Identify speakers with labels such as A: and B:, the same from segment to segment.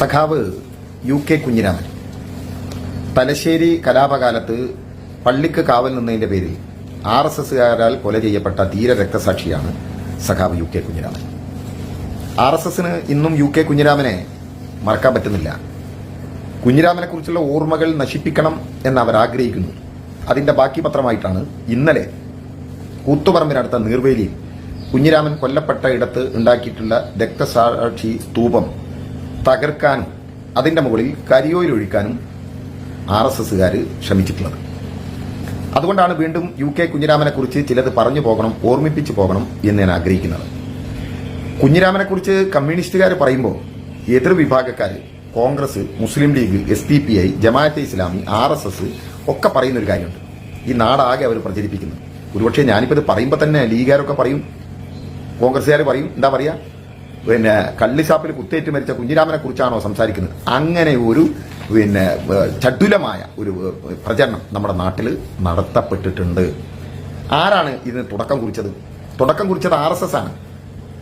A: സഖാവ് U K Kunhiraman. Thalassery കലാപകാലത്ത് പള്ളിക്ക് കാവൽ നിന്നതിന്റെ പേരിൽ ആർ എസ് എസുകാരാൽ കൊല ചെയ്യപ്പെട്ട ധീര രക്തസാക്ഷിയാണ് സഖാവ് U K Kunhiraman. R S എസിന് ഇന്നും യു കെ കുഞ്ഞിരാമനെ മറക്കാൻ പറ്റുന്നില്ല. കുഞ്ഞിരാമനെ കുറിച്ചുള്ള ഓർമ്മകൾ നശിപ്പിക്കണം എന്ന് അവർ ആഗ്രഹിക്കുന്നു. അതിന്റെ ബാക്കി പത്രമായിട്ടാണ് ഇന്നലെ കൂത്തുപറമ്പിനടുത്ത നീർവേലിയിൽ കുഞ്ഞിരാമൻ കൊല്ലപ്പെട്ട ഇടത്ത് ഉണ്ടാക്കിയിട്ടുള്ള രക്തസാക്ഷി സ്തൂപം തകർക്കാനും അതിന്റെ മുകളിൽ കരിയോയിൽ ഒഴിക്കാനും ആർ എസ് എസ്സുകാർ ശ്രമിച്ചിട്ടുള്ളത്. അതുകൊണ്ടാണ് വീണ്ടും യു കെ കുഞ്ഞിരാമനെക്കുറിച്ച് ചിലത് പറഞ്ഞു പോകണം ഓർമ്മിപ്പിച്ചു പോകണം എന്ന് ഞാൻ ആഗ്രഹിക്കുന്നത്. കുഞ്ഞിരാമനെക്കുറിച്ച് കമ്മ്യൂണിസ്റ്റുകാർ പറയുമ്പോൾ എതിർ വിഭാഗക്കാർ Congress Muslim League S D P I Jamaat-e Islami R S S ഒക്കെ പറയുന്നൊരു കാര്യമുണ്ട്. ഈ നാടാകെ അവർ പ്രചരിപ്പിക്കുന്നു ഒരുപക്ഷെ ഞാനിപ്പോൾ ഇത് പറയുമ്പോൾ തന്നെ ലീഗുകാരൊക്കെ പറയും കോൺഗ്രസ്സുകാർ പറയും എന്താ പറയാ? പിന്നെ കള്ളിസാപ്പിൽ കുത്തേറ്റ് മരിച്ച കുഞ്ഞിരാമനെ കുറിച്ചാണോ സംസാരിക്കുന്നത്? അങ്ങനെ ഒരു പിന്നെ ചടുലമായ ഒരു പ്രചരണം നമ്മുടെ നാട്ടിൽ നടത്തപ്പെട്ടിട്ടുണ്ട്. ആരാണ് ഇതിന് തുടക്കം കുറിച്ചത്? തുടക്കം കുറിച്ചത് ആർ എസ് എസ് ആണ്.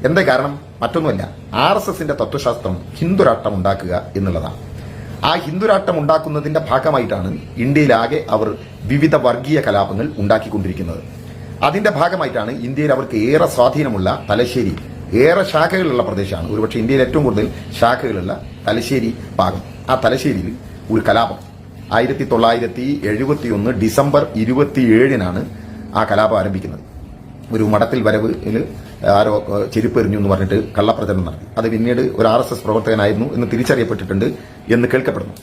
A: എന്താ കാരണം? മറ്റൊന്നുമല്ല. ആർ എസ് എസിന്റെ തത്വശാസ്ത്രം ഹിന്ദുരാട്ടം ഉണ്ടാക്കുക എന്നുള്ളതാണ്. ആ ഹിന്ദുരാട്ടം ഉണ്ടാക്കുന്നതിന്റെ ഭാഗമായിട്ടാണ് ഇന്ത്യയിലാകെ അവർ വിവിധ വർഗീയ കലാപങ്ങൾ ഉണ്ടാക്കിക്കൊണ്ടിരിക്കുന്നത്. അതിന്റെ ഭാഗമായിട്ടാണ് ഇന്ത്യയിൽ അവർക്ക് ഏറെ സ്വാധീനമുള്ള തലശ്ശേരി ഏറെ ശാഖകളുള്ള പ്രദേശമാണ്. ഒരുപക്ഷെ ഇന്ത്യയിൽ ഏറ്റവും കൂടുതൽ ശാഖകളുള്ള തലശ്ശേരി ഭാഗം. ആ തലശ്ശേരിയിൽ ഒരു കലാപം. ആയിരത്തി തൊള്ളായിരത്തി എഴുപത്തി ഒന്ന് ഡിസംബർ ഇരുപത്തിയേഴിനാണ് ആ കലാപം ആരംഭിക്കുന്നത്. ഒരു മഠത്തിൽ വരവിൽ ആരോ ചെരുപ്പെറിഞ്ഞു എന്ന് പറഞ്ഞിട്ട് കള്ളപ്രചരണം നടത്തി. അത് പിന്നീട് ഒരു ആർ എസ് എസ് പ്രവർത്തകനായിരുന്നു എന്ന് തിരിച്ചറിയപ്പെട്ടിട്ടുണ്ട് എന്ന് കേൾക്കപ്പെടുന്നു.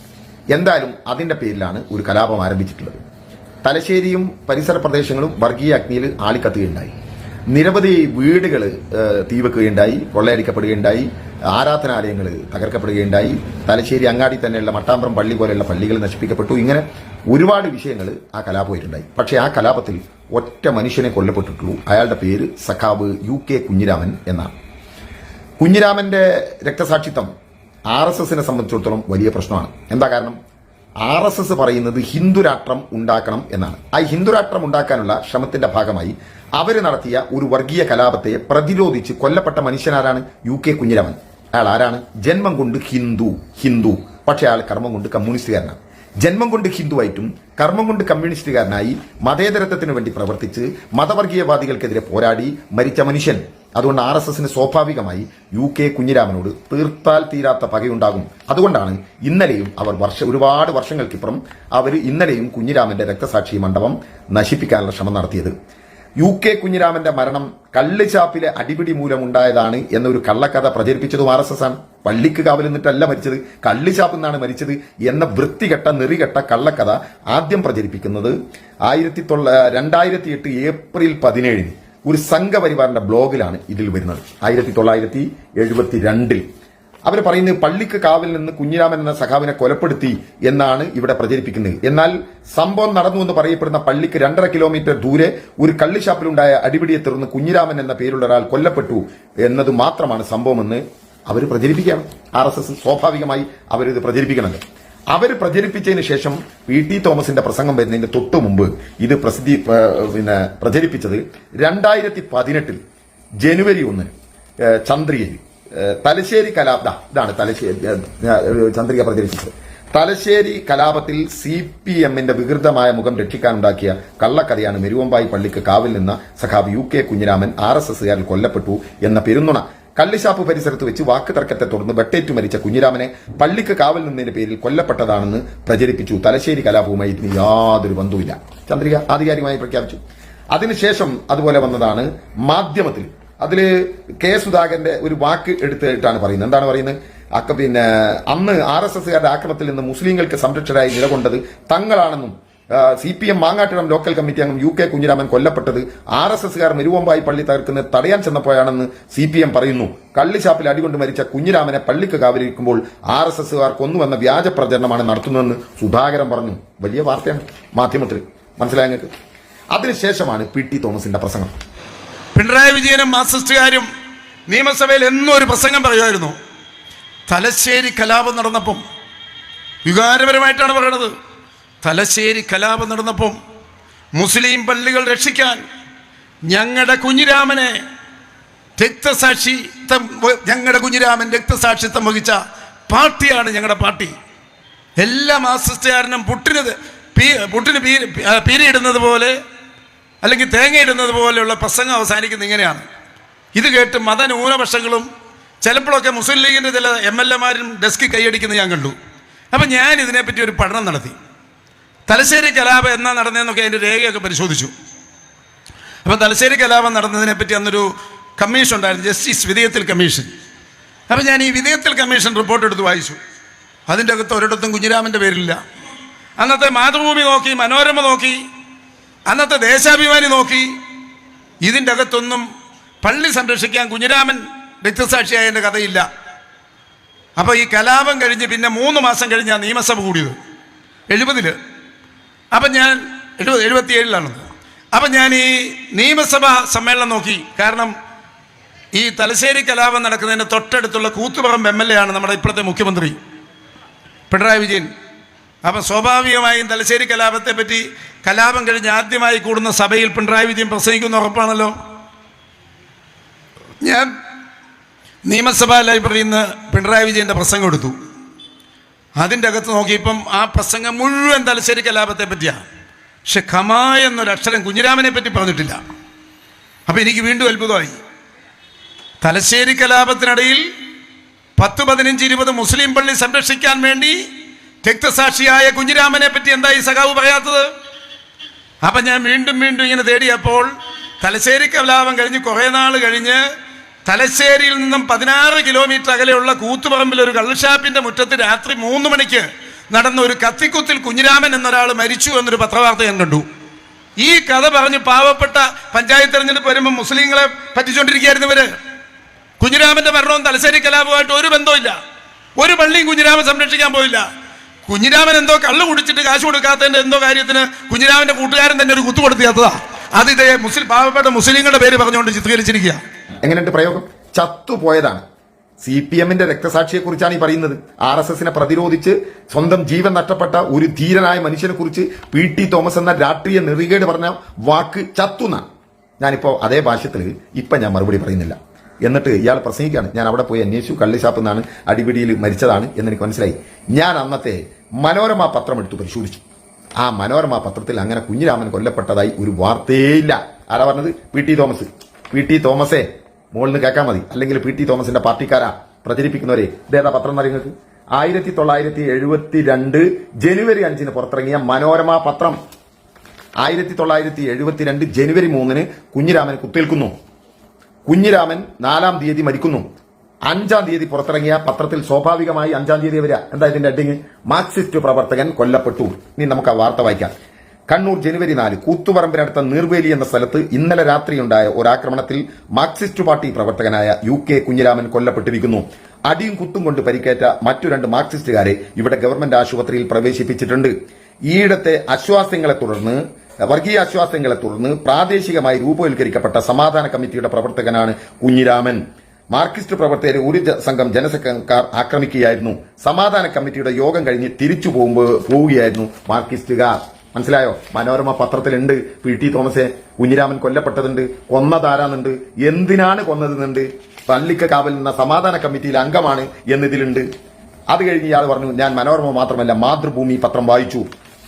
A: എന്തായാലും അതിന്റെ പേരിലാണ് ഒരു കലാപം ആരംഭിച്ചിട്ടുള്ളത്. തലശ്ശേരിയും പരിസര പ്രദേശങ്ങളും വർഗീയ അഗ്നിയിൽ ആളിക്കത്തുകയുണ്ടായി. നിരവധി വീടുകൾ തീവെക്കുകയുണ്ടായി കൊള്ളയടിക്കപ്പെടുകയുണ്ടായി ആരാധനാലയങ്ങൾ തകർക്കപ്പെടുകയുണ്ടായി. തലശ്ശേരി അങ്ങാടി തന്നെയുള്ള മട്ടാമ്പ്രം പള്ളി പോലെയുള്ള പള്ളികൾ നശിപ്പിക്കപ്പെട്ടു. ഇങ്ങനെ ഒരുപാട് വിഷയങ്ങൾ ആ കലാപമായിട്ടുണ്ടായി പക്ഷേ ആ കലാപത്തിൽ ഒറ്റ മനുഷ്യനെ കൊല്ലപ്പെട്ടിട്ടുള്ളൂ. അയാളുടെ പേര് സഖാവ് യു കെ കുഞ്ഞിരാമൻ എന്നാണ്. കുഞ്ഞിരാമന്റെ രക്തസാക്ഷിത്വം ആർ എസ് എസിനെ സംബന്ധിച്ചിടത്തോളം വലിയ പ്രശ്നമാണ്. എന്താ കാരണം? ആർ എസ് എസ് പറയുന്നത് ഹിന്ദുരാഷ്ട്രം ഉണ്ടാക്കണം എന്നാണ്. ആ ഹിന്ദുരാഷ്ട്രം ഉണ്ടാക്കാനുള്ള ശ്രമത്തിന്റെ ഭാഗമായി അവർ നടത്തിയ ഒരു വർഗീയ കലാപത്തെ പ്രതിരോധിച്ച് കൊല്ലപ്പെട്ട മനുഷ്യനാരാണ് യു കെ കുഞ്ഞിരാമൻ. അയാൾ ആരാണ് ജന്മം കൊണ്ട് ഹിന്ദു ഹിന്ദു. പക്ഷേ അയാൾ കർമ്മം കൊണ്ട് കമ്മ്യൂണിസ്റ്റുകാരനാണ്. ജന്മം കൊണ്ട് ഹിന്ദുവായിട്ടും കർമ്മം കൊണ്ട് കമ്മ്യൂണിസ്റ്റുകാരനായി മതേതരത്വത്തിന് വേണ്ടി പ്രവർത്തിച്ച് മതവർഗീയവാദികൾക്കെതിരെ പോരാടി മരിച്ച മനുഷ്യൻ. അതുകൊണ്ട് ആർ എസ് എസിന് സ്വാഭാവികമായി യു കെ കുഞ്ഞിരാമനോട് തീർത്താൽ തീരാത്ത പകയുണ്ടാകും. അതുകൊണ്ടാണ് ഇന്നലെയും അവർ വർഷ ഒരുപാട് വർഷങ്ങൾക്കിപ്പുറം അവർ ഇന്നലെയും കുഞ്ഞിരാമന്റെ രക്തസാക്ഷി മണ്ഡപം നശിപ്പിക്കാനുള്ള ശ്രമം നടത്തിയത്. യു കെ കുഞ്ഞിരാമന്റെ മരണം കള്ളുചാപ്പിലെ അടിപിടി മൂലമുണ്ടായതാണ് എന്നൊരു കള്ളക്കഥ പ്രചരിപ്പിച്ചതും ആർ എസ് എസ് ആണ്. പള്ളിക്ക് കാവൽ നിന്നിട്ടല്ല മരിച്ചത് കള്ളുചാപ്പിൽ നിന്നാണ് മരിച്ചത് എന്ന വൃത്തികെട്ട നെറികെട്ട കള്ളക്കഥ ആദ്യം പ്രചരിപ്പിക്കുന്നത് ആയിരത്തി തൊള്ള രണ്ടായിരത്തി എട്ട് ഏപ്രിൽ പതിനേഴിന്. ഒരു സംഘപരിവാറിന്റെ ബ്ലോഗിലാണ് ഇതിൽ വരുന്നത്. ആയിരത്തി തൊള്ളായിരത്തി എഴുപത്തി രണ്ടിൽ അവർ പറയുന്നത് പള്ളിക്ക് കാവിൽ നിന്ന് കുഞ്ഞിരാമൻ എന്ന സഖാവിനെ കൊലപ്പെടുത്തി എന്നാണ് ഇവിടെ പ്രചരിപ്പിക്കുന്നത്. എന്നാൽ സംഭവം നടന്നു എന്ന് പറയപ്പെടുന്ന പള്ളിക്ക് രണ്ടര കിലോമീറ്റർ ദൂരെ ഒരു കള്ളിഷാപ്പിലുണ്ടായ അടിപിടിയെ തുടർന്ന് കുഞ്ഞിരാമൻ എന്ന പേരുള്ള ഒരാൾ കൊല്ലപ്പെട്ടു എന്നത് മാത്രമാണ് സംഭവമെന്ന് അവർ പ്രചരിപ്പിക്കുകയാണ്. ആർ എസ് എസ് സ്വാഭാവികമായി അവരിത് പ്രചരിപ്പിക്കണമല്ലോ അവർ പ്രചരിപ്പിച്ചതിന് ശേഷം പി ടി തോമസിന്റെ പ്രസംഗം വരുന്നതിന് തൊട്ടു മുമ്പ് ഇത് പ്രസിദ്ധി പിന്നെ പ്രചരിപ്പിച്ചത് രണ്ടായിരത്തി പതിനെട്ടിൽ ജനുവരി ഒന്നിന് ഏഹ്, ചന്ദ്രികയിൽ. തലശ്ശേരി കലാപ ഇതാണ് തലശ്ശേരി ചന്ദ്രിക പ്രചരിപ്പിച്ചത്. തലശ്ശേരി കലാപത്തിൽ സി പി എമ്മിന്റെ വികൃതമായ മുഖം രക്ഷിക്കാനുണ്ടാക്കിയ കള്ളക്കഥയാണ് മെരുവമ്പായി പള്ളിക്ക് കാവിൽ നിന്ന സഖാബ് U K Kunhiraman R S എസുകാരിൽ കൊല്ലപ്പെട്ടു എന്ന പെരുന്നുണ. കള്ളിശാപ്പ് പരിസരത്ത് വെച്ച് വാക്ക് തർക്കത്തെ തുടർന്ന് വെട്ടേറ്റു മരിച്ച കുഞ്ഞിരാമനെ പള്ളിക്ക് കാവൽ നിന്നതിന്റെ പേരിൽ കൊല്ലപ്പെട്ടതാണെന്ന് പ്രചരിപ്പിച്ചു തലശ്ശേരി കലാപവുമായി ഇതിന് യാതൊരു ബന്ധവുമില്ല. ചന്ദ്രിക ആധികാരികമായി പ്രഖ്യാപിച്ചു. അതിനുശേഷം അതുപോലെ വന്നതാണ് മാധ്യമത്തിൽ. അതിൽ കെ സുധാകരന്റെ ഒരു വാക്ക് എടുത്തിട്ടാണ് പറയുന്നത്. എന്താണ് പറയുന്നത്? അക്ക പിന്നെ അന്ന് ആർ എസ് എസുകാരുടെ ആക്രമണത്തിൽ നിന്ന് മുസ്ലിങ്ങൾക്ക് സംരക്ഷകരായി നിലകൊണ്ടത് തങ്ങളാണെന്നും C P M Mangattidam local committee അംഗം യു കെ കുഞ്ഞിരാമൻ കൊല്ലപ്പെട്ടത് ആർ എസ് എസുകാർ മെരുവമ്പായി പള്ളി തകർക്കുന്നത് തടയാൻ ചെന്നപ്പോഴാണെന്ന് സി പി എം പറയുന്നു. കള്ളിശാപ്പിൽ അടികൊണ്ട് മരിച്ച കുഞ്ഞിരാമനെ പള്ളിക്ക് കാവലിരിക്കുമ്പോൾ ആർ എസ് എസുകാർ കൊന്നുവെന്ന വ്യാജ പ്രചരണമാണ് നടത്തുന്നതെന്ന് സുധാകരൻ പറഞ്ഞു. വലിയ വാർത്തയാണ്. മാധ്യമത്തിൽ. മനസ്സിലായ നിങ്ങൾക്ക്? അതിനുശേഷമാണ് പി ടി തോമസിന്റെ പ്രസംഗം.
B: പിണറായി വിജയനും മാസിസ്റ്റുകാരും നിയമസഭയിൽ എന്നും ഒരു പ്രസംഗം പറയുമായിരുന്നു. തലശ്ശേരി കലാപം നടന്നപ്പം വികാരപരമായിട്ടാണ് പറയണത്. തലശ്ശേരി കലാപം നടന്നപ്പം മുസ്ലിം പള്ളികൾ രക്ഷിക്കാൻ ഞങ്ങളുടെ കുഞ്ഞിരാമനെ രക്തസാക്ഷി ഞങ്ങളുടെ കുഞ്ഞിരാമൻ രക്തസാക്ഷിത്വം വഹിച്ച പാർട്ടിയാണ് ഞങ്ങളുടെ പാർട്ടി. എല്ലാ മാസസ്റ്റുകാരനും പുട്ടിനത് പീ പുട്ടിന് പീര് പീരിയിടുന്നത് പോലെ അല്ലെങ്കിൽ തേങ്ങയിടുന്നത് പോലെയുള്ള പ്രസംഗം അവസാനിക്കുന്നത് ഇങ്ങനെയാണ്. ഇത് കേട്ട് മതന്യൂനപക്ഷങ്ങളും ചിലപ്പോഴൊക്കെ മുസ്ലിം ലീഗിന്റെ ചില എം എൽ എമാരും ഡെസ്ക് കൈയടിക്കുന്നത് ഞാൻ കണ്ടു. അപ്പം ഞാൻ ഇതിനെപ്പറ്റി ഒരു പഠനം നടത്തി. തലശ്ശേരി കലാപം എന്നാ നടന്നതെന്നൊക്കെ അതിന്റെ രേഖയൊക്കെ പരിശോധിച്ചു. അപ്പം തലശ്ശേരി കലാപം നടന്നതിനെപ്പറ്റി അന്നൊരു കമ്മീഷൻ ഉണ്ടായിരുന്നു ജസ്റ്റിസ് വിധേയത്തിൽ കമ്മീഷൻ അപ്പം ഞാൻ ഈ വിധേയത്തിൽ കമ്മീഷൻ റിപ്പോർട്ട് എടുത്ത് വായിച്ചു. അതിന്റെ അകത്ത് ഒരിടത്തും കുഞ്ഞിരാമന്റെ പേരില്ല. അന്നത്തെ മാതൃഭൂമി നോക്കി മനോരമ നോക്കി അന്നത്തെ ദേശാഭിമാനി നോക്കി ഇതിന്റെ അകത്തൊന്നും പള്ളി സംരക്ഷിക്കാൻ കുഞ്ഞിരാമൻ രക്തസാക്ഷിയായതിന്റെ കഥയില്ല. അപ്പോൾ ഈ കലാപം കഴിഞ്ഞ് പിന്നെ മൂന്ന് മാസം കഴിഞ്ഞാണ് നിയമസഭ കൂടിയത്. എഴുപതിൽ അപ്പം ഞാൻ എഴുപത് എഴുപത്തിയേഴിലാണ്. അപ്പം ഞാൻ ഈ നിയമസഭാ സമ്മേളനം നോക്കി. കാരണം ഈ തലശ്ശേരി കലാപം നടക്കുന്നതിന് തൊട്ടടുത്തുള്ള കൂത്തുപറമ്പ് എം എൽ എ ആണ് നമ്മുടെ ഇപ്പോഴത്തെ മുഖ്യമന്ത്രി. പിണറായി വിജയൻ. അപ്പം സ്വാഭാവികമായും തലശ്ശേരി കലാപത്തെ പറ്റി കലാപം കഴിഞ്ഞ് ആദ്യമായി കൂടുന്ന സഭയിൽ പിണറായി വിജയൻ പ്രസംഗിക്കുന്ന ഉറപ്പാണല്ലോ. ഞാൻ നിയമസഭാ ലൈബ്രറിയിൽ നിന്ന് പിണറായി വിജയന്റെ പ്രസംഗം എടുത്തു. അതിന്റെ അകത്ത് നോക്കിയപ്പം ആ പ്രസംഗം മുഴുവൻ തലശ്ശേരി കലാപത്തെ പറ്റിയാണ് പക്ഷെ ഖമ എന്നൊരു അക്ഷരം കുഞ്ഞിരാമനെ പറ്റി പറഞ്ഞിട്ടില്ല. അപ്പം എനിക്ക് വീണ്ടും അത്ഭുതമായി. തലശ്ശേരി കലാപത്തിനിടയിൽ പത്ത് പതിനഞ്ച് ഇരുപത് മുസ്ലിം പള്ളി സംരക്ഷിക്കാൻ വേണ്ടി രക്തസാക്ഷിയായ കുഞ്ഞിരാമനെ പറ്റി എന്താ ഈ സഖാവ് പറയാത്തത്? അപ്പം ഞാൻ വീണ്ടും വീണ്ടും ഇങ്ങനെ തേടിയപ്പോൾ തലശ്ശേരി കലാപം കഴിഞ്ഞ് കുറേ നാൾ കഴിഞ്ഞ് തലശ്ശേരിയിൽ നിന്നും പതിനാറ് കിലോമീറ്റർ അകലെയുള്ള കൂത്തുപറമ്പിൽ ഒരു കള്ളുഷാപ്പിന്റെ മുറ്റത്ത് രാത്രി മൂന്ന് മണിക്ക് നടന്ന ഒരു കത്തിക്കുത്തിൽ കുഞ്ഞിരാമൻ എന്നൊരാൾ മരിച്ചു എന്നൊരു പത്രവാർത്ത ഞാൻ കണ്ടു. ഈ കഥ പറഞ്ഞ് പാവപ്പെട്ട പഞ്ചായത്ത് തെരഞ്ഞെടുപ്പ് വരുമ്പോൾ മുസ്ലിങ്ങളെ പറ്റിച്ചുകൊണ്ടിരിക്കുകയായിരുന്നു കുഞ്ഞിരാമന്റെ മരണവും തലശ്ശേരി കലാപവുമായിട്ട് ഒരു ബന്ധമില്ല ഒരു പള്ളിയും കുഞ്ഞിരാമൻ സംരക്ഷിക്കാൻ പോയില്ല. കുഞ്ഞിരാമൻ എന്തോ കള്ളു കുടിച്ചിട്ട് കാശ് കൊടുക്കാത്തതിന്റെ എന്തോ കാര്യത്തിന് കുഞ്ഞിരാമന്റെ കൂട്ടുകാരൻ തന്നെ ഒരു കുത്തു കൊടുത്തിയാത്തതാ. അത് ഇതേ മുസ്ലിം പാവപ്പെട്ട മുസ്ലിങ്ങളുടെ പേര് പറഞ്ഞുകൊണ്ട് ചിത്രീകരിച്ചിരിക്കുക.
A: എങ്ങനെയുണ്ട് പ്രയോഗം? ചത്തുപോയതാണ്. സി പി എമ്മിന്റെ രക്തസാക്ഷിയെ കുറിച്ചാണ് ഈ പറയുന്നത്. ആർ എസ് എസിനെ പ്രതിരോധിച്ച് സ്വന്തം ജീവൻ നഷ്ടപ്പെട്ട ഒരു ധീരനായ മനുഷ്യനെ കുറിച്ച് പി ടി തോമസ് എന്ന രാഷ്ട്രീയ നെറികേട് പറഞ്ഞ വാക്ക് ചത്തുന്ന ഞാനിപ്പോ അതേ ഭാഷത്തിൽ ഇപ്പൊ ഞാൻ മറുപടി പറയുന്നില്ല. എന്നിട്ട് ഇയാൾ പ്രസംഗിക്കുകയാണ്. ഞാൻ അവിടെ പോയി അന്വേഷിച്ചു. കള്ളിശാപ്പ് എന്നാണ് അടിപിടിയിൽ മരിച്ചതാണ് എന്ന് എനിക്ക് മനസ്സിലായി. ഞാൻ അന്നത്തെ മനോരമ പത്രം എടുത്തു പരിശോധിച്ചു. ആ മനോരമ പത്രത്തിൽ അങ്ങനെ കുഞ്ഞിരാമൻ കൊല്ലപ്പെട്ടതായി ഒരു വാർത്തയേയില്ല ആരാ പറഞ്ഞത്? P T Thomas. P T തോമസേ മുകളിൽ നിന്ന് കേൾക്കാൻ മതി. അല്ലെങ്കിൽ പി ടി തോമസിന്റെ പാർട്ടിക്കാരാ പ്രചരിപ്പിക്കുന്നവരെ ഇതേതാ പത്രം എന്ന് നിങ്ങൾക്ക്? ആയിരത്തി തൊള്ളായിരത്തി എഴുപത്തി രണ്ട് ജനുവരി അഞ്ചിന് പുറത്തിറങ്ങിയ മനോരമ പത്രം. ആയിരത്തി തൊള്ളായിരത്തി എഴുപത്തിരണ്ട് ജനുവരി മൂന്നിന് കുഞ്ഞിരാമൻ കുത്തേൽക്കുന്നു കുഞ്ഞിരാമൻ നാലാം തീയതി മരിക്കുന്നു. അഞ്ചാം തീയതി പുറത്തിറങ്ങിയ പത്രത്തിൽ സ്വാഭാവികമായി അഞ്ചാം തീയതി വരിക. എന്താ ഇതിന്റെ ഹെഡിങ് മാർക്സിസ്റ്റ് പ്രവർത്തകൻ കൊല്ലപ്പെട്ടു. ഇനി നമുക്ക് ആ വാർത്ത വായിക്കാം. കണ്ണൂർ ജനുവരി നാല് കൂത്തുപറമ്പിനടുത്ത നീർവേലി എന്ന സ്ഥലത്ത് ഇന്നലെ രാത്രിയുണ്ടായ ഒരാക്രമണത്തിൽ മാർക്സിസ്റ്റ് പാർട്ടി പ്രവർത്തകനായ യു കെ കുഞ്ഞിരാമൻ കൊല്ലപ്പെട്ടിരിക്കുന്നു. അടിയും കുത്തും കൊണ്ട് പരിക്കേറ്റ മറ്റു രണ്ട് മാർക്സിസ്റ്റുകാരെ ഇവിടെ ഗവൺമെന്റ് ആശുപത്രിയിൽ പ്രവേശിപ്പിച്ചിട്ടുണ്ട്. ഈയിടത്തെ ആശ്വാസങ്ങളെ തുടർന്ന് വർഗീയ ആശ്വാസങ്ങളെ തുടർന്ന് പ്രാദേശികമായി രൂപവൽക്കരിക്കപ്പെട്ട സമാധാന കമ്മിറ്റിയുടെ പ്രവർത്തകനാണ് കുഞ്ഞിരാമൻ. മാർക്സിസ്റ്റ് പ്രവർത്തകരെ ഒരു സംഘം ജനസംഘക്കാർ ആക്രമിക്കുകയായിരുന്നു. സമാധാന കമ്മിറ്റിയുടെ യോഗം കഴിഞ്ഞ് തിരിച്ചു പോകുമ്പോൾ പോവുകയായിരുന്നു മാർക്സിസ്റ്റുകാർ. മനസ്സിലായോ? മനോരമ പത്രത്തിലുണ്ട്. പി. ടി. തോമസെ കുഞ്ഞിരാമൻ കൊല്ലപ്പെട്ടതുണ്ട്. കൊന്നതാരാന്നുണ്ട്. എന്തിനാണ് കൊന്നതെന്നുണ്ട്. പള്ളിക്ക കാവൽ നിന്ന സമാധാന കമ്മിറ്റിയിൽ അംഗമാണ് എന്നതിലുണ്ട്. അത് കഴിഞ്ഞ് ഇയാൾ പറഞ്ഞു ഞാൻ മനോരമ മാത്രമല്ല മാതൃഭൂമി പത്രം വായിച്ചു.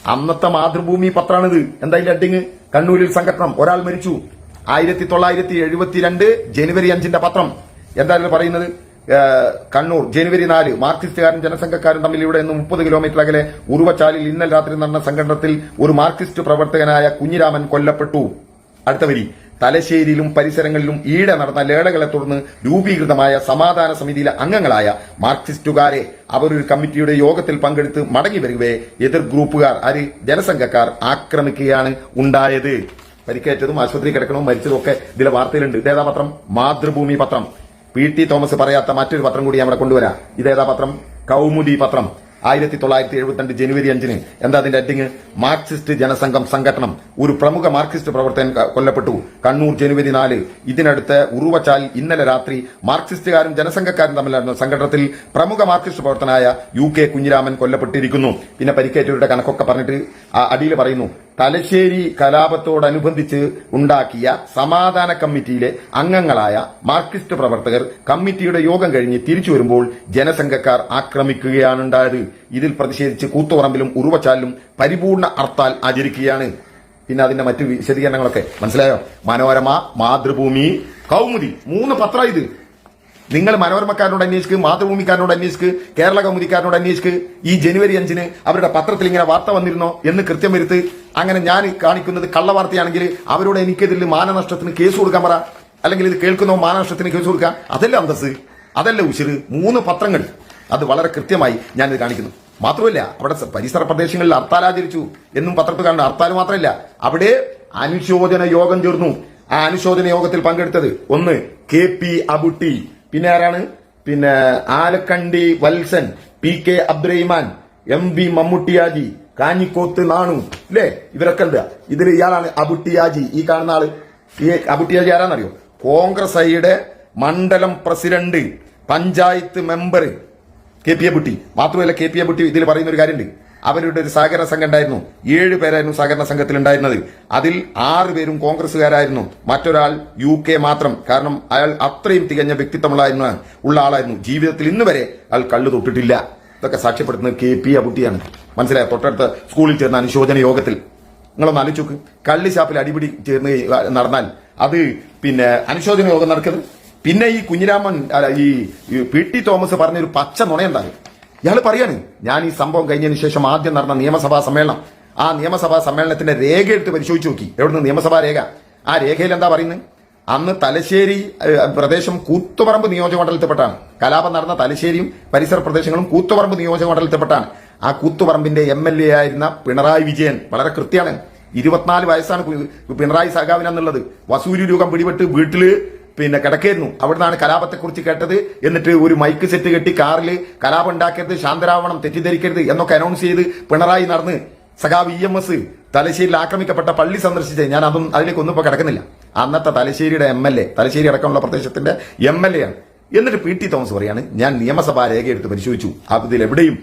A: അന്നത്തെ മാതൃഭൂമി പത്രമാണിത് എന്തായാലും അഡിങ്? കണ്ണൂരിൽ സംഘടനം. ഒരാൾ മരിച്ചു. ആയിരത്തി തൊള്ളായിരത്തി എഴുപത്തിരണ്ട് ജനുവരി അഞ്ചിന്റെ പത്രം. എന്താണ് പറയുന്നത്? കണ്ണൂർ ജനുവരി നാല് മാർക്സിസ്റ്റുകാരും ജനസംഘക്കാരും തമ്മിൽ ഇവിടെ നിന്ന് മുപ്പത് കിലോമീറ്റർ അകലെ ഉറുവച്ചാലിൽ ഇന്നലെ രാത്രി നടന്ന സംഘടനത്തിൽ ഒരു മാർക്സിസ്റ്റ് പ്രവർത്തകനായ കുഞ്ഞിരാമൻ കൊല്ലപ്പെട്ടു. അടുത്ത വരി. തലശ്ശേരിയിലും പരിസരങ്ങളിലും ഈടെ നടന്ന ലേളകളെ തുടർന്ന് രൂപീകൃതമായ സമാധാന സമിതിയിലെ അംഗങ്ങളായ മാർക്സിസ്റ്റുകാരെ അവർ ഒരു കമ്മിറ്റിയുടെ യോഗത്തിൽ പങ്കെടുത്ത് മടങ്ങി വരികയെ എതിർ ഗ്രൂപ്പുകാർ അത് ജനസംഘക്കാർ ആക്രമിക്കുകയാണ് ഉണ്ടായത്. പരിക്കേറ്റതും ആശുപത്രി കിടക്കണവും മരിച്ചതും ഒക്കെ ഇതിലെ വാർത്തയിലുണ്ട്. ഇതേതാ പത്രം? മാതൃഭൂമി പത്രം. പി ടി തോമസ് പറയാത്ത മറ്റൊരു പത്രം കൂടി അവിടെ കൊണ്ടുവരാം. ഇതേതാ പത്രം? കൗമുദി പത്രം. ആയിരത്തി തൊള്ളായിരത്തി എഴുപത്തിരണ്ട് ജനുവരി അഞ്ചിന്. എന്താ അതിന്റെ ഹെഡിങ് മാർക്സിസ്റ്റ് ജനസംഘം സംഘടനം. ഒരു പ്രമുഖ മാർക്സിസ്റ്റ് പ്രവർത്തകൻ കൊല്ലപ്പെട്ടു. കണ്ണൂർ ജനുവരി നാല്. ഇതിനടുത്ത് ഉറുവച്ചാൽ ഇന്നലെ രാത്രി മാർക്സിസ്റ്റുകാരും ജനസംഘക്കാരും തമ്മിലായിരുന്നു സംഘടനത്തിൽ പ്രമുഖ മാർക്സിസ്റ്റ് പ്രവർത്തനായ യു കെ കുഞ്ഞിരാമൻ കൊല്ലപ്പെട്ടിരിക്കുന്നു. പിന്നെ പരിക്കേറ്റവരുടെ കണക്കൊക്കെ പറഞ്ഞിട്ട് അടിയിൽ പറയുന്നു. തലശ്ശേരി കലാപത്തോടനുബന്ധിച്ച് ഉണ്ടാക്കിയ സമാധാന കമ്മിറ്റിയിലെ അംഗങ്ങളായ മാർക്സിസ്റ്റ് പ്രവർത്തകർ കമ്മിറ്റിയുടെ യോഗം കഴിഞ്ഞ് തിരിച്ചു വരുമ്പോൾ ജനസംഘക്കാർ ആക്രമിക്കുകയാണുണ്ടായത്. ഇതിൽ പ്രതിഷേധിച്ച് കൂത്തുപറമ്പിലും ഉറുവച്ചാലിലും പരിപൂർണ ഹർത്താൽ ആചരിക്കുകയാണ്. പിന്നെ അതിന്റെ മറ്റു വിശദീകരണങ്ങളൊക്കെ മനസ്സിലായോ? മനോരമ മാതൃഭൂമി കൗമുദി മൂന്ന് പത്രം ഇത്. നിങ്ങൾ മനോരമക്കാരനോട് അന്വേഷിക്കുക മാതൃഭൂമിക്കാരനോട് അന്വേഷിക്കുക കേരള കൗമുദിക്കാരനോട് അന്വേഷിക്കുക ഈ ജനുവരി അഞ്ചിന് അവരുടെ പത്രത്തിൽ ഇങ്ങനെ വാർത്ത വന്നിരുന്നോ എന്ന് കൃത്യം വരുത്ത് അങ്ങനെ ഞാൻ കാണിക്കുന്നത് കള്ളവാർത്തയാണെങ്കിൽ അവരോട് എനിക്കെതിരിൽ മാനനഷ്ടത്തിന് കേസ് കൊടുക്കാൻ പറ. അല്ലെങ്കിൽ ഇത് കേൾക്കുന്നോ മാനനഷ്ടത്തിന് കേസ് കൊടുക്കാം. അതല്ല അന്തസ് അതല്ല ഉശിര് മൂന്ന് പത്രങ്ങൾ. അത് വളരെ കൃത്യമായി ഞാനിത് കാണിക്കുന്നു. മാത്രമല്ല അവിടെ പരിസര പ്രദേശങ്ങളിൽ ഹർത്താൽ ആചരിച്ചു എന്നും പത്രത്തിൽ കാണുന്നു ഹർത്താൽ മാത്രമല്ല അവിടെ അനുശോചന യോഗം ചേർന്നു. ആ അനുശോചന യോഗത്തിൽ പങ്കെടുത്തത് ഒന്ന് കെ പി അബുട്ടി. പിന്നെ ആരാണ്? പിന്നെ Alakkandi Valsan P K Abdurahiman M V മമ്മൂട്ടിയാജി Kanhikoth Nanu ഇല്ലേ ഇവരൊക്കെ ഉണ്ട്. ഇതിൽ ഇയാളാണ് അബുട്ടിയാജി. ഈ കാണുന്ന ആൾ ഈ അബുട്ടിയാജി ആരാന്നറിയോ? കോൺഗ്രസ് ഐയുടെ മണ്ഡലം president panchayat member K P Abutty മാത്രമല്ല കെ പി എ ബുട്ടി ഇതിൽ പറയുന്ന ഒരു കാര്യമുണ്ട്. അവരുടെ ഒരു സഹകരണ സംഘം ഉണ്ടായിരുന്നു. ഏഴ് പേരായിരുന്നു സഹകരണ സംഘത്തിൽ ഉണ്ടായിരുന്നത് അതിൽ ആറ് പേരും മറ്റൊരാൾ യു കെ മാത്രം. കാരണം അയാൾ അത്രയും തികഞ്ഞ വ്യക്തിത്വമുള്ളായിരുന്നു ഉള്ള ആളായിരുന്നു. ജീവിതത്തിൽ ഇന്ന് വരെ അയാൾ കള്ളു തൊട്ടിട്ടില്ല. ഇതൊക്കെ സാക്ഷ്യപ്പെടുത്തുന്നത് കെ പി അബുട്ടിയാണ്. മനസ്സിലായോ? തൊട്ടടുത്ത സ്കൂളിൽ ചേർന്ന അനുശോചന യോഗത്തിൽ. നിങ്ങളൊന്ന് ആലോചിച്ച് നോക്ക്. കള്ളി ഷാപ്പിൽ അടിപിടി ചേർന്ന് നടന്നാൽ അത് പിന്നെ അനുശോചന യോഗം നടക്കുന്നത് പിന്നെ ഈ കുഞ്ഞിരാമൻ ഈ പി ടി തോമസ് പറഞ്ഞൊരു പച്ച നുണയുണ്ടാകും ഇയാൾ പറയാണ് ഞാൻ ഈ സംഭവം കഴിഞ്ഞതിന് ശേഷം ആദ്യം നടന്ന നിയമസഭാ സമ്മേളനം. ആ നിയമസഭാ സമ്മേളനത്തിന്റെ രേഖ എടുത്ത് പരിശോധിച്ച് നോക്കി. എവിടുന്ന്? നിയമസഭാ രേഖ. ആ രേഖയിൽ എന്താ പറയുന്നത്? അന്ന് തലശ്ശേരി പ്രദേശം കൂത്തുപറമ്പ് നിയോജക മണ്ഡലത്തിൽപ്പെട്ടാണ് കലാപം നടന്ന തലശ്ശേരിയും പരിസര പ്രദേശങ്ങളും കൂത്തുപറമ്പ് നിയോജക മണ്ഡലത്തിൽപ്പെട്ടാണ് ആ കൂത്തുപറമ്പിന്റെ എം എൽ എ ആയിരുന്ന പിണറായി വിജയൻ വളരെ കൃത്യമാണ്. ഇരുപത്തിനാല് വയസ്സാണ് പിണറായി സഖാവിനെന്നുള്ളത്. വസൂരി രൂപം പിടിപെട്ട് വീട്ടിൽ പിന്നെ കിടക്കായിരുന്നു. അവിടുന്നാണ് കലാപത്തെക്കുറിച്ച് കേട്ടത്. എന്നിട്ട് ഒരു മൈക്ക് സെറ്റ് കെട്ടി കാറിൽ കലാപം ഉണ്ടാക്കരുത് ശാന്തരാവണം തെറ്റിദ്ധരിക്കരുത് എന്നൊക്കെ അനൗൺസ് ചെയ്ത് പിണറായി നടന്ന് സഖാവ് ഇ എം എസ് തലശ്ശേരിയിൽ ആക്രമിക്കപ്പെട്ട പള്ളി സന്ദർശിച്ചത്. ഞാൻ അതും അതിലേക്ക് ഒന്നും ഇപ്പൊ കിടക്കുന്നില്ല. അന്നത്തെ തലശ്ശേരിയുടെ എം എൽ എ തലശ്ശേരി അടക്കമുള്ള പ്രദേശത്തിന്റെ എം എൽ എ ആണ്. എന്നിട്ട് പി ടി തോമസ് പറയാണ് ഞാൻ നിയമസഭാ രേഖയെടുത്ത് പരിശോധിച്ചു. അതിൽ എവിടെയും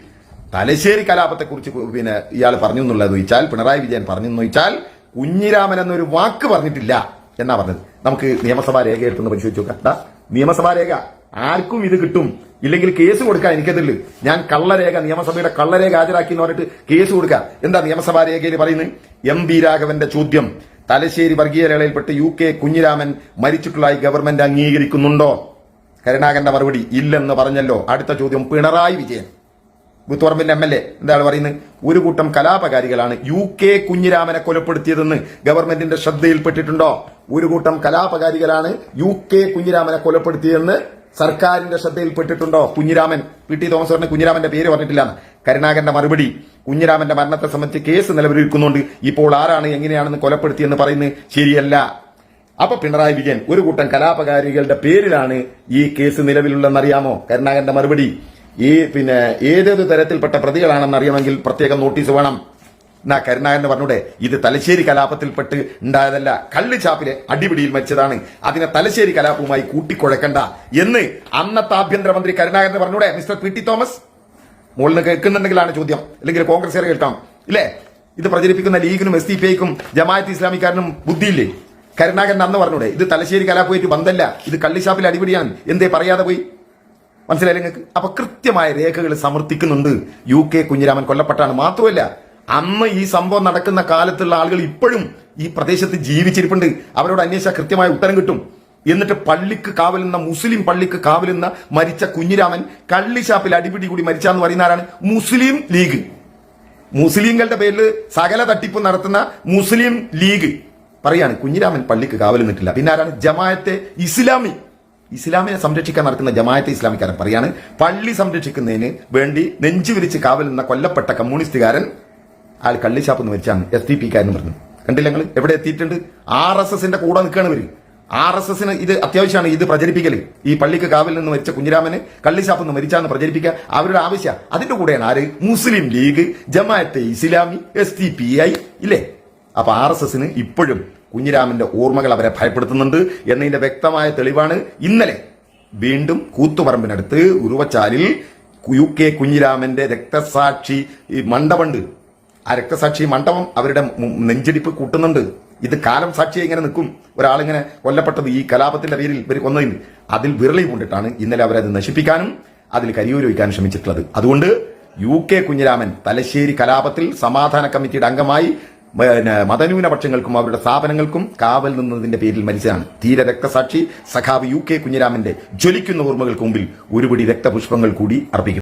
A: തലശ്ശേരി കലാപത്തെക്കുറിച്ച് പിന്നെ ഇയാൾ പറഞ്ഞു എന്നുള്ളത് ചോദിച്ചാൽ പിണറായി വിജയൻ പറഞ്ഞു എന്ന് ചോദിച്ചാൽ കുഞ്ഞിരാമൻ എന്നൊരു വാക്ക് പറഞ്ഞിട്ടില്ല. എന്നാ പറഞ്ഞത്? നമുക്ക് നിയമസഭാ രേഖ എടുത്തൊന്ന് പരിശോധിച്ച് നോക്കാം. നിയമസഭാ രേഖ. ആർക്കും ഇത് കിട്ടും. ഇല്ലെങ്കിൽ കേസ് കൊടുക്കാൻ എനിക്കതില്ല ഞാൻ കള്ളരേഖ നിയമസഭയുടെ കള്ളരേഖ ഹാജരാക്കി എന്ന് പറഞ്ഞിട്ട് കേസ് കൊടുക്കുക. എന്താ നിയമസഭാ രേഖയിൽ പറയുന്നത്? എം ബി രാഘവന്റെ ചോദ്യം. തലശ്ശേരി വർഗീയ രേളയിൽപ്പെട്ട് യു കെ കുഞ്ഞിരാമൻ മരിച്ചിട്ടുള്ളതായി ഗവൺമെന്റ് അംഗീകരിക്കുന്നുണ്ടോ? കരുണാകരന്റെ മറുപടി ഇല്ലെന്ന് പറഞ്ഞല്ലോ. അടുത്ത ചോദ്യം പിണറായി വിജയൻ. ബുത്തോറമ്പിന്റെ എം എൽ എ എന്താണ് പറയുന്നത്? ഒരു കൂട്ടം കലാപകാരികളാണ് യു കെ കുഞ്ഞിരാമനെ കൊലപ്പെടുത്തിയതെന്ന് ഗവൺമെന്റിന്റെ ശ്രദ്ധയിൽപ്പെട്ടിട്ടുണ്ടോ? ഒരു കൂട്ടം കലാപകാരികളാണ് യു കെ കുഞ്ഞിരാമനെ കൊലപ്പെടുത്തിയതെന്ന് സർക്കാരിന്റെ ശ്രദ്ധയിൽപ്പെട്ടിട്ടുണ്ടോ? കുഞ്ഞിരാമൻ പി ടി തോമസ് പറഞ്ഞ കുഞ്ഞിരാമന്റെ പേര് പറഞ്ഞിട്ടില്ല. കരുണാകരന്റെ മറുപടി കുഞ്ഞിരാമന്റെ മരണത്തെ സംബന്ധിച്ച് കേസ് നിലവിലിരിക്കുന്നുണ്ട്. ഇപ്പോൾ ആരാണ് എങ്ങനെയാണെന്ന് കൊലപ്പെടുത്തിയെന്ന് പറയുന്നത് ശരിയല്ല. അപ്പൊ പിണറായി വിജയൻ ഒരു കൂട്ടം കലാപകാരികളുടെ പേരിലാണ് ഈ കേസ് നിലവിലുള്ളതെന്നറിയാമോ? കരുണാകരന്റെ മറുപടി ഈ പിന്നെ ഏതേത് തരത്തിൽപ്പെട്ട പ്രതികളാണെന്ന് അറിയണമെങ്കിൽ പ്രത്യേകം നോട്ടീസ് വേണം. എന്നാ കരുണാകരൻ പറഞ്ഞൂടെ ഇത് തലശ്ശേരി കലാപത്തിൽപ്പെട്ട് ഉണ്ടായതല്ല കള്ളിച്ചാപ്പിലെ അടിപിടിയിൽ മരിച്ചതാണ്. അതിനെ തലശ്ശേരി കലാപവുമായി കൂട്ടിക്കുഴക്കണ്ട എന്ന് അന്നത്തെ ആഭ്യന്തരമന്ത്രി കരുണാകരൻ പറഞ്ഞൂടെ മിസ്റ്റർ പി ടി തോമസ്? മുകളിൽ കേൾക്കുന്നുണ്ടെങ്കിലാണ് ചോദ്യം. അല്ലെങ്കിൽ കോൺഗ്രസ് കേൾക്കാം. ഇല്ലേ? ഇത് പ്രചരിപ്പിക്കുന്ന ലീഗിനും എസ് ഡി പി ഐക്കും ജമാഅത്ത് ഇസ്ലാമിക്കാരനും ബുദ്ധിയില്ലേ? കരുണാകരൻ അന്ന് പറഞ്ഞൂടെ ഇത് തലശ്ശേരി കലാപമായിട്ട് ബന്ധല്ല ഇത് കള്ളിഷാപ്പിൽ അടിപിടിയാണ്. എന്തേ പറയാതെ പോയി? മനസ്സിലായി നിങ്ങൾക്ക്? അപ്പൊ കൃത്യമായ രേഖകൾ സമർത്ഥിക്കുന്നുണ്ട് യു കെ കുഞ്ഞിരാമൻ കൊല്ലപ്പെട്ടാണ്. മാത്രമല്ല അന്ന് ഈ സംഭവം നടക്കുന്ന കാലത്തുള്ള ആളുകൾ ഇപ്പോഴും ഈ പ്രദേശത്ത് ജീവിച്ചിരിപ്പുണ്ട്. അവരോട് അന്വേഷിച്ചാൽ കൃത്യമായ ഉത്തരം കിട്ടും. എന്നിട്ട് പള്ളിക്ക് കാവലുന്ന മുസ്ലിം പള്ളിക്ക് കാവലുന്ന മരിച്ച കുഞ്ഞിരാമൻ കള്ളിഷാപ്പിൽ അടിപിടി കൂടി മരിച്ചാന്ന് പറയുന്ന ആരാണ്? മുസ്ലിം ലീഗ്. മുസ്ലിങ്ങളുടെ പേരിൽ സകല തട്ടിപ്പ് നടത്തുന്ന മുസ്ലിം ലീഗ്. പറയാണ് കുഞ്ഞിരാമൻ പള്ളിക്ക് കാവൽ നിന്നിട്ടില്ല. പിന്നെ ആരാണ്? ജമായത്തെ ഇസ്ലാമി. ഇസ്ലാമിനെ സംരക്ഷിക്കാൻ നടക്കുന്ന ജമായത്തെ ഇസ്ലാമിക്കാരൻ പറയാണ് പള്ളി സംരക്ഷിക്കുന്നതിന് വേണ്ടി നെഞ്ചു വിരിച്ച് കാവൽ നിന്ന കൊല്ലപ്പെട്ട കമ്മ്യൂണിസ്റ്റുകാരൻ ആൾ കള്ളിശാപ്പ് എന്ന് മരിച്ചാണ് എസ് ഡി പി കാരൻ പറഞ്ഞു. കണ്ടില്ല ഞങ്ങൾ എവിടെ എത്തിയിട്ടുണ്ട്? ആർ എസ് എസിന്റെ കൂടെ നിൽക്കുകയാണ് ഇവർ ആർ എസ് എസിന് ഇത് അത്യാവശ്യമാണ് ഇത് പ്രചരിപ്പിക്കൽ ഈ പള്ളിക്ക് കാവിൽ നിന്ന് മരിച്ച കുഞ്ഞിരാമന് കള്ളിശാപ്പ് നിന്ന് മരിച്ചാന്ന് പ്രചരിപ്പിക്കുക അവരുടെ ആവശ്യം. അതിന്റെ കൂടെയാണ് ആര്? Muslim League Jamaat-e Islami S T P I ഇല്ലേ? അപ്പൊ ആർ എസ് എസിന് ഇപ്പോഴും കുഞ്ഞിരാമന്റെ ഓർമ്മകൾ അവരെ ഭയപ്പെടുത്തുന്നുണ്ട് എന്നതിന്റെ വ്യക്തമായ തെളിവാണ് ഇന്നലെ വീണ്ടും കൂത്തുപറമ്പിനടുത്ത് ഉരുവച്ചാലിൽ യു കെ കുഞ്ഞിരാമന്റെ രക്തസാക്ഷി ഈ മണ്ഡപണ്ട് ആ രക്തസാക്ഷി മണ്ഡപം അവരുടെ നെഞ്ചിടിപ്പ് കൂട്ടുന്നുണ്ട്. ഇത് കാലം സാക്ഷി ഇങ്ങനെ നിൽക്കും. ഒരാളിങ്ങനെ കൊല്ലപ്പെട്ടത് ഈ കലാപത്തിന്റെ പേരിൽ ഇവർ കൊന്നതിന്. അതിൽ വിരളി കൊണ്ടിട്ടാണ് ഇന്നലെ അവരത് നശിപ്പിക്കാനും അതിൽ കരിയൂരി ശ്രമിച്ചിട്ടുള്ളത്. അതുകൊണ്ട് യു കെ കുഞ്ഞിരാമൻ തലശ്ശേരി കലാപത്തിൽ സമാധാന കമ്മിറ്റിയുടെ അംഗമായി പിന്നെ മതന്യൂനപക്ഷങ്ങൾക്കും അവരുടെ സ്ഥാപനങ്ങൾക്കും കാവൽ നിന്നതിന്റെ പേരിൽ മരിച്ചതാണ്. തീര രക്തസാക്ഷി സഖാവ് യു കെ കുഞ്ഞിരാമന്റെ ജ്വലിക്കുന്ന ഓർമ്മകൾക്ക് മുമ്പിൽ ഒരുപിടി രക്തപുഷ്പങ്ങൾ കൂടി അർപ്പിക്കും